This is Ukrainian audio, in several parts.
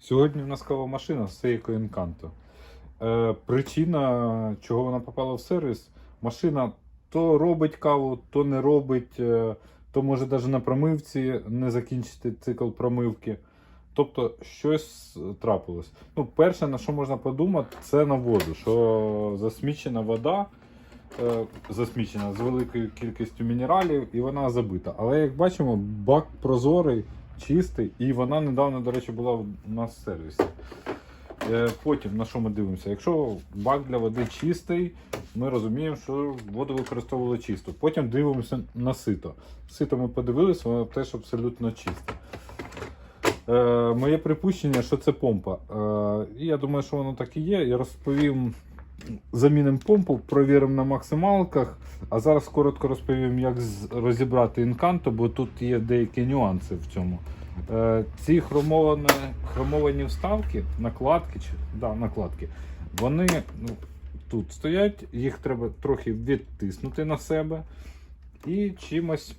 Сьогодні в нас кава машина з Seiko Encanto. Е, причина, чого вона попала в сервіс, машина то робить каву, то не робить, е, то може навіть на промивці не закінчити цикл промивки. Тобто щось трапилось. Ну, перше, на що можна подумати, це на воду, що засмічена вода, е, засмічена з великою кількістю мінералів, і вона забита. Але як бачимо, бак прозорий, чистий, і вона недавно, до речі, була у нас в сервісі. Е, Потім на що ми дивимося? Якщо бак для води чистий, ми розуміємо, що воду використовували чисто. Потім дивимося на сито. Сито ми подивилися, воно теж абсолютно чисте. Е, моє припущення, що це помпа. Е, я думаю, що воно так і є. Я розповім, замінимо помпу, провіримо на максималках. А зараз коротко розповім, як розібрати інканто, бо тут є деякі нюанси в цьому. Е, ці хромовані, хромовані вставки, накладки, чи, да, накладки, вони ну, тут стоять, їх треба трохи відтиснути на себе і чимось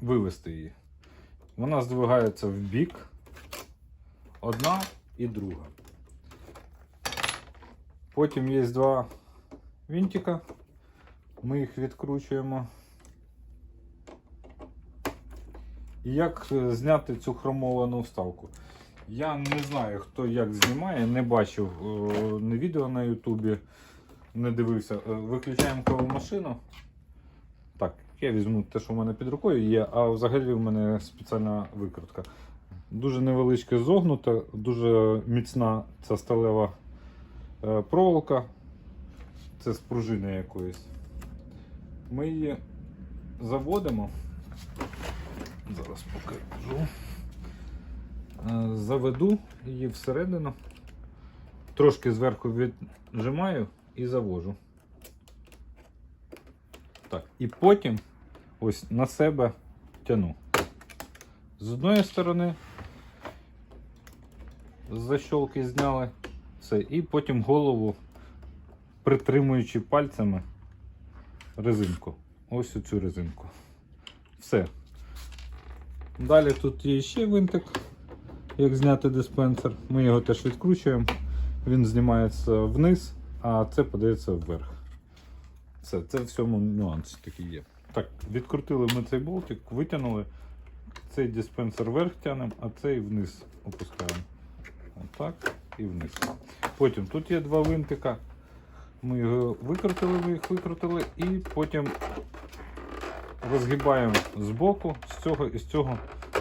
вивести її. Вона здвигається в бік. Одна і друга. Потім є два вінтика. Ми їх відкручуємо. І як е, зняти цю хромовану вставку? Я не знаю, хто як знімає, не бачив е, не відео на Ютубі, не дивився. Е, Виключаємо кавомашину. Так, я візьму те, що в мене під рукою є, а взагалі в мене спеціальна викрутка. Дуже невеличке зогнута, дуже міцна ця сталева проволока. Це з пружини якоїсь. Ми її заводимо. Зараз покажу. Е, Заведу її всередину. Трошки зверху віджимаю і завожу. Так, і потім ось на себе тяну. З одної сторони защолки зняли все, і потім голову, притримуючи пальцями резинку. Ось оцю резинку. Все. Далі тут є ще винтик, як зняти диспенсер. Ми його теж відкручуємо. Він знімається вниз, а це подається вверх. Все, це в цьому нюанс такий є. Так, відкрутили ми цей болтик, витягнули. Цей диспенсер вверх тянемо, а цей вниз опускаємо. Отак і вниз. Потім тут є два винтика. Ми його викрутили, ми їх викрутили і потім розгибаємо з боку, з цього і з цього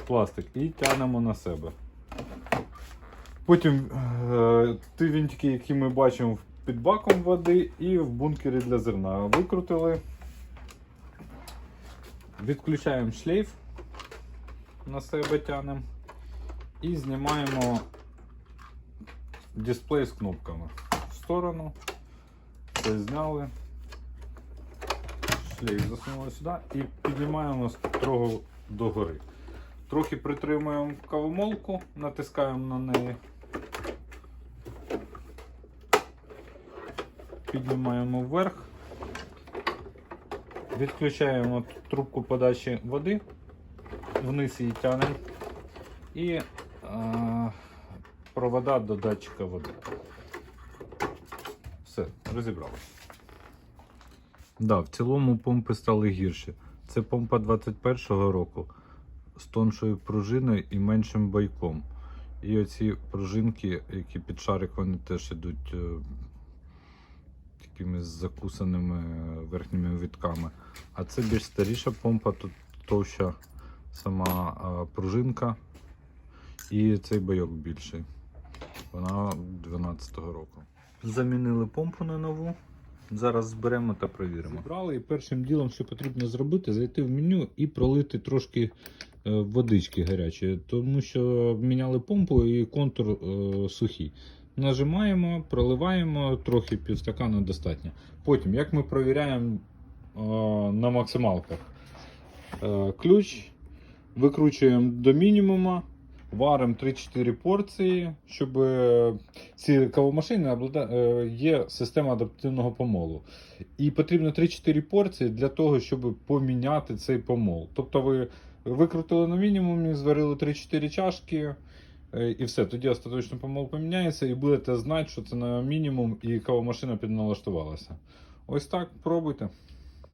пластик і тягнемо на себе. Потім е, ті вінтики, які ми бачимо під баком води і в бункері для зерна. Викрутили. Відключаємо шлейф, на себе тягнемо і знімаємо дисплей з кнопками в сторону. Це зняли. Шлейф засунули сюди і піднімаємо строго догори. Трохи притримуємо кавомолку, натискаємо на неї. Піднімаємо вверх. Відключаємо трубку подачі води, вниз її тягнемо і е, провода до датчика води. Все, розібрали. Да, в цілому помпи стали гірші. Це помпа 21-го року з тоншою пружиною і меншим байком. І оці пружинки, які під шарик, вони теж йдуть е, такими закусаними е, верхніми вітками. А це більш старіша помпа, тут товща сама е, пружинка і цей байок більший. Вона 12-го року. Замінили помпу на нову. Зараз зберемо та перевіримо. Зібрали і першим ділом, що потрібно зробити, зайти в меню і пролити трошки е, водички гарячої, тому що міняли помпу і контур е, сухий. Нажимаємо, проливаємо трохи півстакана достатньо. Потім, як ми перевіряємо е, на максималках, е, ключ викручуємо до мінімуму, варимо 3-4 порції, щоб е, ці кавомашини е, є система адаптивного помолу. І потрібно 3-4 порції для того, щоб поміняти цей помол. Тобто ви Викрутили на мінімумі, зварили 3-4 чашки. е, І все, тоді остаточно помол поміняється, і будете знати, що це на мінімум, і кавомашина підналаштувалася. Ось так, пробуйте.